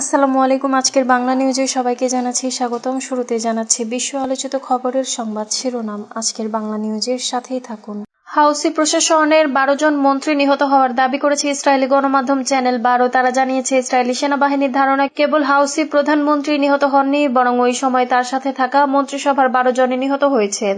আসসালামু আলাইকুম, আজকের বাংলা নিউজে সবাইকে জানাচ্ছি স্বাগতম। শুরুতে জানাচ্ছি বিশ্ব আলোচিত খবরের সংবাদ শিরোনাম। আজকের বাংলা নিউজের সাথেই থাকুন। হাউসি প্রশাসনের বারো জন মন্ত্রী নিহত হওয়ার দাবি করেছে ইসরায়েলি গণমাধ্যম চ্যানেল বারো। তারা জানিয়েছে, ইসরায়েলি সেনাবাহিনীর ধারণা কেবল হাউসি প্রধানমন্ত্রী নিহত হননি, বরং ওই সময় তার সাথে থাকা মন্ত্রিসভার বারো জনই নিহত হয়েছে।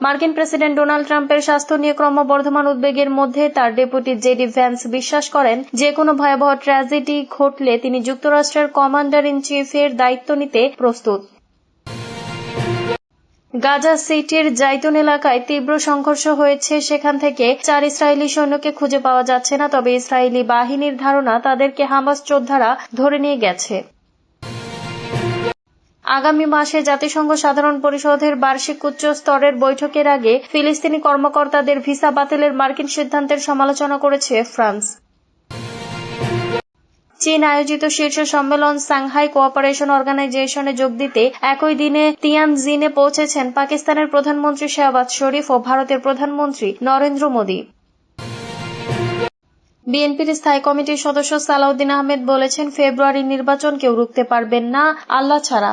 মার্কিন প্রেসিডেন্ট ডোনাল্ড ট্রাম্পের স্বাস্থ্য নিয়ে ক্রমবর্ধমান উদ্বেগের মধ্যে তার ডেপুটি জেডি ভ্যান্স বিশ্বাস করেন, যে কোনো ভয়াবহ ট্র্যাজেডি ঘটলে তিনি যুক্তরাষ্ট্রের কমান্ডার ইন চিফের দায়িত্ব নিতে প্রস্তুত। গাজা সিটির জাইতুন এলাকায় তীব্র সংঘর্ষ হয়েছে। সেখান থেকে চার ইসরায়েলি সৈন্যকে খুঁজে পাওয়া যাচ্ছে না, তবে ইসরায়েলি বাহিনীর ধারণা তাদেরকে হামাস যোদ্ধারা ধরে নিয়ে গেছে। আগামী মাসে জাতিসংঘ সাধারণ পরিষদের বার্ষিক উচ্চ স্তরের বৈঠকের আগে ফিলিস্তিনি কর্মকর্তাদের ভিসা বাতিলের মার্কিন সিদ্ধান্তের সমালোচনা করেছে ফ্রান্স। চীন আয়োজিত শীর্ষ সম্মেলন সাংহাই কোঅপারেশন অর্গানাইজেশনে যোগ দিতে একই দিনে তিয়ানজিনে পৌঁছেছেন পাকিস্তানের প্রধানমন্ত্রী শেহবাজ শরীফ ও ভারতের প্রধানমন্ত্রী নরেন্দ্র মোদী। বিএনপির স্থায়ী কমিটির সদস্য সালাউদ্দিন আহমেদ বলেছেন ফেব্রুয়ারি নির্বাচন কেউ রুখতে পারবেন না, আল্লাহ ছাড়া।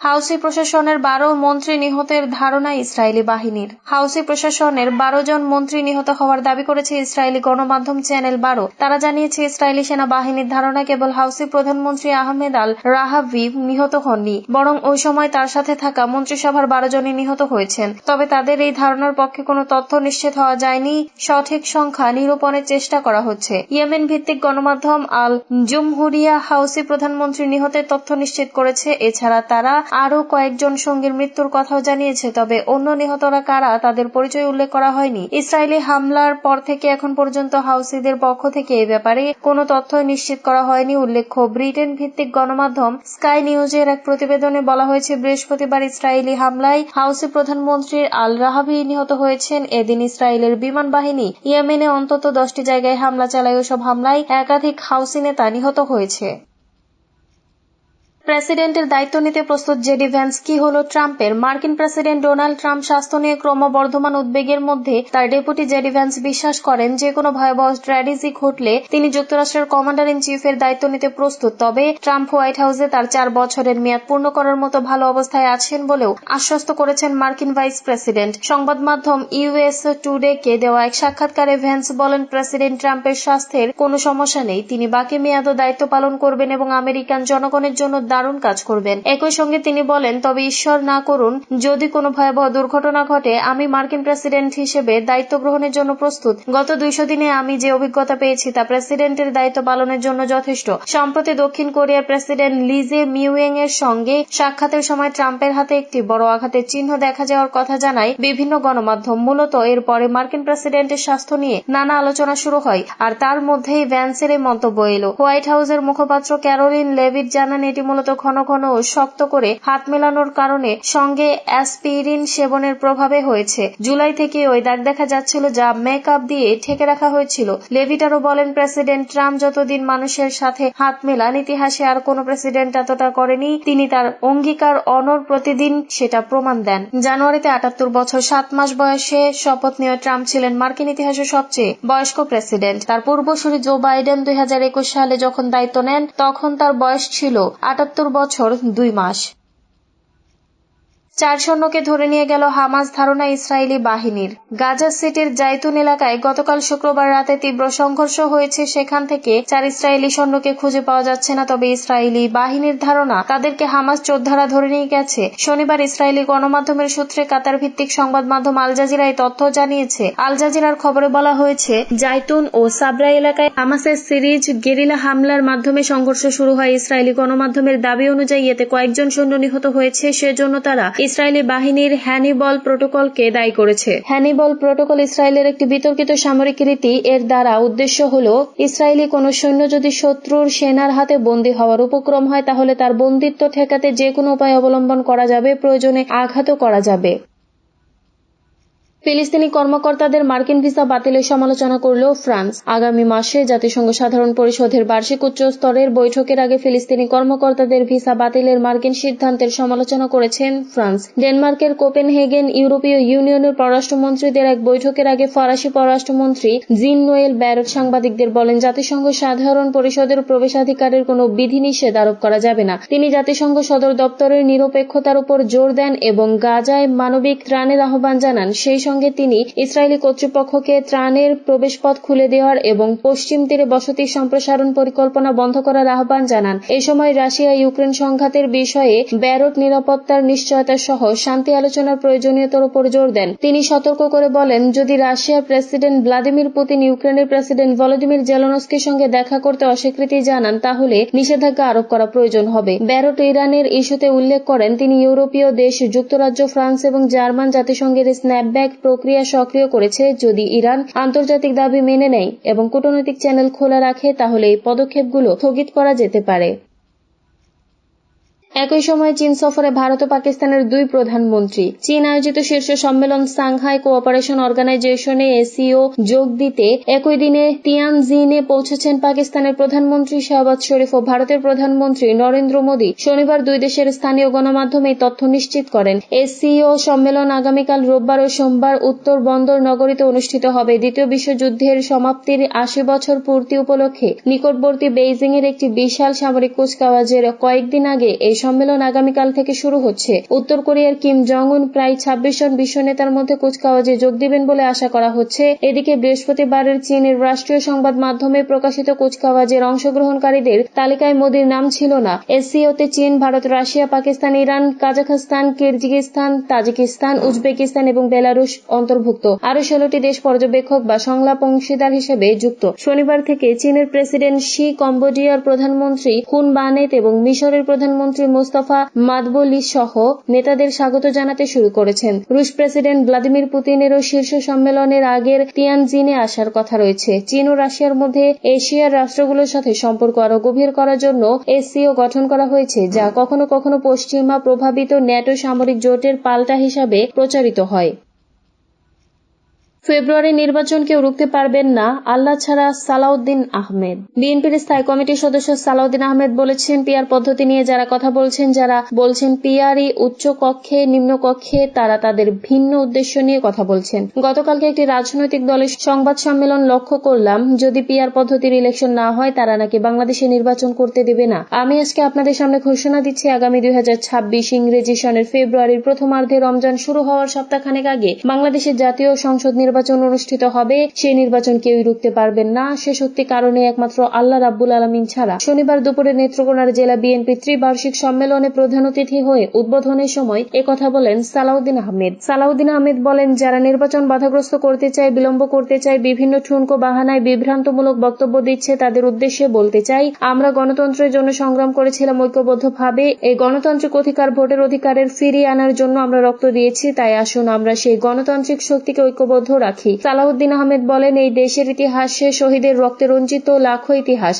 হাউসি প্রশাসনের বারো মন্ত্রী নিহতের ধারণা ইসরায়েলি বাহিনীর। হাউসি প্রশাসনের বারো জন মন্ত্রী নিহত হওয়ার দাবি করেছে ইসরায়েলি গণমাধ্যম চ্যানেল বারো। তারা জানিয়েছে, ইসরায়েলি সেনাবাহিনীর ধারণা কেবল হাউসি প্রধানমন্ত্রী আহমেদ আল রাহাভি নিহত হননি, বরং ওই সময় তার সাথে থাকা মন্ত্রিসভার বারো জনই নিহত হয়েছেন। তবে তাদের এই ধারণার পক্ষে কোনো তথ্য নিশ্চিত হওয়া যায়নি। সঠিক সংখ্যা নিরূপণের চেষ্টা করা হচ্ছে। ইয়েমেন ভিত্তিক গণমাধ্যম আল জুমহুরিয়া হাউসি প্রধানমন্ত্রী নিহতের তথ্য নিশ্চিত করেছে। এছাড়া তারা আরও কয়েকজন সঙ্গীর মৃত্যুর কথাও জানিয়েছে, তবে অন্য নিহতরা কারা তাদের পরিচয় উল্লেখ করা হয়নি। ইসরায়েলি হামলার পর থেকে এখন পর্যন্ত হাউসিদের পক্ষ থেকে এ ব্যাপারে কোনো তথ্য নিশ্চিত করা হয়নি। উল্লেখ্য ব্রিটেন ভিত্তিক গণমাধ্যম স্কাই নিউজের এক প্রতিবেদনে বলা হয়েছে, বৃহস্পতিবার ইসরায়েলি হামলায় হাউসি প্রধানমন্ত্রী আল রাহাবি নিহত হয়েছেন। এদিন ইসরায়েলের বিমান বাহিনী ইয়েমেনে অন্তত দশটি জায়গায় হামলা চালায়। ওসব হামলায় একাধিক হাউসি নেতা নিহত হয়েছে। প্রেসিডেন্টের দায়িত্ব নিতে প্রস্তুত জেডি ভ্যান্স কি হল ট্রাম্পের। মার্কিন প্রেসিডেন্ট ডোনাল্ড ট্রাম্প স্বাস্থ্য নিয়ে ক্রমবর্ধমান উদ্বেগের মধ্যে তার ডেপুটি জেডি ভ্যান্স বিশ্বাস করেন যে কোনো ভয়াবহ স্ট্র্যাটেজি ঘটলে তিনি যুক্তরাষ্ট্রের কমান্ডার ইন চিফের দায়িত্ব নিতে প্রস্তুত। তবে ট্রাম্প হোয়াইট হাউসে তার চার বছরের মেয়াদ পূর্ণ করার মতো ভালো অবস্থায় আছেন বলেও আশ্বস্ত করেছেন মার্কিন ভাইস প্রেসিডেন্ট। সংবাদ মাধ্যম ইউএস টুডে কে দেওয়া এক সাক্ষাৎকারে ভ্যান্স বলেন, প্রেসিডেন্ট ট্রাম্পের স্বাস্থ্যের কোনো সমস্যা নেই। তিনি বাকি মেয়াদও দায়িত্ব পালন করবেন এবং আমেরিকান জনগণের জন্য দারুণ কাজ করবেন। একই সঙ্গে তিনি বলেন, তবে ঈশ্বর না করুন, যদি কোনো ভয়াবহ দুর্ঘটনা ঘটে, আমি মার্কিন প্রেসিডেন্ট হিসেবে দায়িত্ব গ্রহণের জন্য প্রস্তুত। গত দুইশো দিনে আমি যে অভিজ্ঞতা পেয়েছি তা প্রেসিডেন্টের দায়িত্ব পালনের জন্য যথেষ্ট। সম্প্রতি দক্ষিণ কোরিয়ার প্রেসিডেন্ট লিজে মিউয়েং এর সঙ্গে সাক্ষাতের সময় ট্রাম্পের হাতে একটি বড় আঘাতের চিহ্ন দেখা যাওয়ার কথা জানায় বিভিন্ন গণমাধ্যম। মূলত এরপরে মার্কিন প্রেসিডেন্টের স্বাস্থ্য নিয়ে নানা আলোচনা শুরু হয় আর তার মধ্যেই ভ্যান্সের এই মন্তব্য এলো। হোয়াইট হাউসের মুখপাত্র ক্যারোলিন লেভিট জানান, এটি মূলত ঘন ঘন ও শক্ত করে হাত মেলানোর কারণে সঙ্গে অ্যাসপিরিন সেবনের প্রভাবে হয়েছে। জুলাই থেকে ওই দাগ দেখা যাচ্ছিল যা মেকআপ দিয়ে ঠেকে রাখা হয়েছিল। লেভিটারও বলেন, প্রেসিডেন্ট ট্রাম্প যতদিন মানুষের সাথে হাত মেলান, ইতিহাসে আর কোনো প্রেসিডেন্ট এতটা করেনি, তিনি তার অঙ্গীকার, অনর প্রতিদিন সেটা প্রমাণ দেন। জানুয়ারিতে আটাত্তর বছর, সাত মাস বয়সে শপথ নেওয়া ট্রাম্প ছিলেন মার্কিন ইতিহাসে সবচেয়ে বয়স্ক প্রেসিডেন্ট। তার পূর্বসূরি জো বাইডেন দুই হাজার একুশ সালে যখন দায়িত্ব নেন, তখন তার বয়স ছিল আটাত্তর বছর দুই মাস। চার সৈন্যকে ধরে নিয়ে গেল হামাস ধারণা ইসরায়েলি বাহিনীর। গাজা সিটির জাইতুন এলাকায় গতকাল শুক্রবার রাতে তীব্র সংঘর্ষ হয়েছে। সেখান থেকে চার ইসরায়েলি সৈন্যকে খুঁজে পাওয়া যাচ্ছে না, তবে ইসরায়েলি বাহিনীর ধারণা তাদেরকে হামাস যোদ্ধারা ধরে নিয়ে গেছে। শনিবার ইসরায়েলি গণমাধ্যমের সূত্রে কাতার ভিত্তিক সংবাদ মাধ্যম আল জাজিরা এই তথ্য জানিয়েছে। আল জাজিরার খবরে বলা হয়েছে, জাইতুন ও সাবরা এলাকায় হামাসের সিরিজ গেরিলা হামলার মাধ্যমে সংঘর্ষ শুরু হয়। ইসরায়েলি গণমাধ্যমের দাবি অনুযায়ী এতে কয়েকজন সৈন্য নিহত হয়েছে। সেজন্য তারা ইসরায়েলি বাহিনীর হ্যানিবল প্রোটোকলকে দায়ী করেছে। হ্যানিবল প্রোটোকল ইসরায়েলের একটি বিতর্কিত সামরিক রীতি, এর দ্বারা উদ্দেশ্য হল, ইসরায়েলি কোনো সৈন্য যদি শত্রুর সেনার হাতে বন্দী হওয়ার উপক্রম হয়, তাহলে তার বন্দিত্ব ঠেকাতে যে কোনো উপায় অবলম্বন করা যাবে, প্রয়োজনে আঘাতও করা যাবে। ফিলিস্তিনি কর্মকর্তাদের মার্কিন ভিসা বাতিলের সমালোচনা করল ফ্রান্স। আগামী মাসে জাতিসংঘ সাধারণ পরিষদের বার্ষিক উচ্চ স্তরের বৈঠকের আগে ফিলিস্তিনি কর্মকর্তাদের ভিসা বাতিলের মার্কিন সিদ্ধান্তের সমালোচনা করেছেন ফ্রান্স। ডেনমার্কের কোপেনহেগেন ইউরোপীয় ইউনিয়নের পররাষ্ট্রমন্ত্রীদের এক বৈঠকের আগে ফরাসি পররাষ্ট্রমন্ত্রী জিন নোয়েল ব্যারট সাংবাদিকদের বলেন, জাতিসংঘ সাধারণ পরিষদের প্রবেশাধিকারের কোনো বিধিনিষেধ আরোপ করা যাবে না। তিনি জাতিসংঘ সদর দপ্তরের নিরপেক্ষতার উপর জোর দেন এবং গাজায় মানবিক ত্রাণের আহ্বান জানান। সেই সঙ্গে তিনি ইসরায়েলি কর্তৃপক্ষকে ত্রাণের প্রবেশপথ খুলে দেওয়ার এবং পশ্চিম তীরে বসতি সম্প্রসারণ পরিকল্পনা বন্ধ করার আহ্বান জানান। এ সময় রাশিয়া ইউক্রেন সংঘাতের বিষয়ে ব্যারট নিরাপত্তার নিশ্চয়তা সহ শান্তি আলোচনার প্রয়োজনীয়তার উপর জোর দেন। তিনি সতর্ক করে বলেন, যদি রাশিয়ার প্রেসিডেন্ট ভ্লাদিমির পুতিন ইউক্রেনের প্রেসিডেন্ট ভলোদিমির জেলনস্কির সঙ্গে দেখা করতে অস্বীকৃতি জানান, তাহলে নিষেধাজ্ঞা আরোপ করা প্রয়োজন হবে। ব্যারট ইরানের ইস্যুতে উল্লেখ করেন, তিনি ইউরোপীয় দেশ, যুক্তরাজ্য, ফ্রান্স এবং জার্মান জাতিসংঘের স্ন্যাপব্যাক প্রক্রিয়া সক্রিয় করেছে যদি ইরান আন্তর্জাতিক দাবি মেনে নেয় এবং কূটনৈতিক চ্যানেল খোলা রাখে তাহলে এই পদক্ষেপগুলো স্থগিত করা যেতে পারে। একই সময় চীন সফরে ভারত ও পাকিস্তানের দুই প্রধানমন্ত্রী। চীন আয়োজিত শীর্ষ সম্মেলন সাংহাই কোঅপারেশন অর্গানাইজেশনে এসিও যোগ দিতে একই দিনে তিয়ানজিনে পৌঁছেছেন পাকিস্তানের প্রধানমন্ত্রী শাহবাজ শরীফ ও ভারতের প্রধানমন্ত্রী নরেন্দ্র মোদী। শনিবার দুই দেশের স্থানীয় গণমাধ্যমে তথ্য নিশ্চিত করেন। এসিও সম্মেলন আগামীকাল রোববার ও সোমবার উত্তর বন্দর নগরীতে অনুষ্ঠিত হবে। দ্বিতীয় বিশ্বযুদ্ধের সমাপ্তির আশি বছর পূর্তি উপলক্ষে নিকটবর্তী বেইজিং এর একটি বিশাল সামরিক কুচকাওয়াজের কয়েকদিন আগে এই সম্মেলন আগামীকাল থেকে শুরু হচ্ছে। উত্তর কোরিয়ার কিম জং উন প্রায় ছাব্বিশ জন বিশ্ব নেতার মধ্যে কুচকাওয়াজে যোগ দিবেন বলে আশা করা হচ্ছে। এদিকে বৃহস্পতিবারের চীনের রাষ্ট্রীয় সংবাদ মাধ্যমে প্রকাশিত কুচকাওয়াজের অংশগ্রহণকারীদের তালিকায় মোদীর নাম ছিল না। এসসিওতে চীন, Bharat, Russia, Pakistan, Iran, Kazakhstan Kyrgyzstan Tajikistan, Uzbekistan এবং বেলারুশ অন্তর্ভুক্ত। আরও ষোলোটি দেশ পর্যবেক্ষক বা সংলাপ অংশীদার হিসেবে যুক্ত। শনিবার থেকে চীনের প্রেসিডেন্ট শি কম্বোডিয়ার প্রধানমন্ত্রী হুন বানেত এবং মিশরের প্রধানমন্ত্রী মোস্তফা মাদবলি সহ নেতাদের স্বাগত জানাতে শুরু করেছেন। রুশ প্রেসিডেন্ট ভ্লাদিমির পুতিনেরও শীর্ষ সম্মেলনের আগের তিয়ানজিনে আসার কথা রয়েছে। চীন ও রাশিয়ার মধ্যে এশিয়ার রাষ্ট্রগুলোর সাথে সম্পর্ক আরও গভীর করার জন্য এসসিও গঠন করা হয়েছে, যা কখনো কখনো পশ্চিমা প্রভাবিত ন্যাটো সামরিক জোটের পাল্টা হিসাবে প্রচারিত হয়। ফেব্রুয়ারি নির্বাচন কেউ রুখতে পারবেন না, আল্লাহ ছাড়া সালাউদ্দিন আহমেদ। বিএনপির স্থায়ী কমিটির সদস্য সালাউদ্দিন আহমেদ বলেছেন পিআর পদ্ধতি নিয়ে যারা কথা বলছেন, যারা বলছেন পিআরই উচ্চ কক্ষে, নিম্ন কক্ষে, তারা তাদের ভিন্ন উদ্দেশ্য নিয়ে কথা বলছেন। গতকালকে একটি রাজনৈতিক দলের সংবাদ সম্মেলন লক্ষ্য করলাম, যদি পিআর পদ্ধতির ইলেকশন না হয়, তারা নাকি বাংলাদেশে নির্বাচন করতে দেবে না। আমি আজকে আপনাদের সামনে ঘোষণা দিচ্ছি, আগামী দুই হাজার ছাব্বিশ ইংরেজি সনের ফেব্রুয়ারির প্রথমার্ধে রমজান শুরু হওয়ার সপ্তাহখানেক আগে বাংলাদেশের জাতীয় সংসদ নির্বাচন অনুষ্ঠিত হবে, সেই নির্বাচন কেউই রুখতে পারবেন না। সে সত্যি কারণে একমাত্র আল্লাহ রাব্বুল আলমিন ছাড়া। শনিবার দুপুরে নেত্রকোনার জেলা বিএনপি ত্রিবার্ষিক সম্মেলনে প্রধান অতিথি হয়ে উদ্বোধনের সময় কথা বলেন সালাউদ্দিন আহমেদ। সালাউদ্দিন আহমেদ বলেন, যারা নির্বাচন বাধাগ্রস্ত করতে চায়, বিলম্ব করতে চায়, বিভিন্ন ঠুনকো বাহানায় বিভ্রান্তমূলক বক্তব্য দিচ্ছে, তাদের উদ্দেশ্যে বলতে চাই, আমরা গণতন্ত্রের জন্য সংগ্রাম করেছিলাম ঐক্যবদ্ধভাবে। এই গণতান্ত্রিক অধিকার ভোটের অধিকারের ফিরিয়ে আনার জন্য আমরা রক্ত দিয়েছি, তাই আসুন আমরা সেই গণতান্ত্রিক শক্তিকে ঐক্যবদ্ধ রাখি। সালাউদ্দিন আহমেদ বলেন এই দেশের ইতিহাসে শহীদের রক্তে রঞ্জিত লাখো ইতিহাস।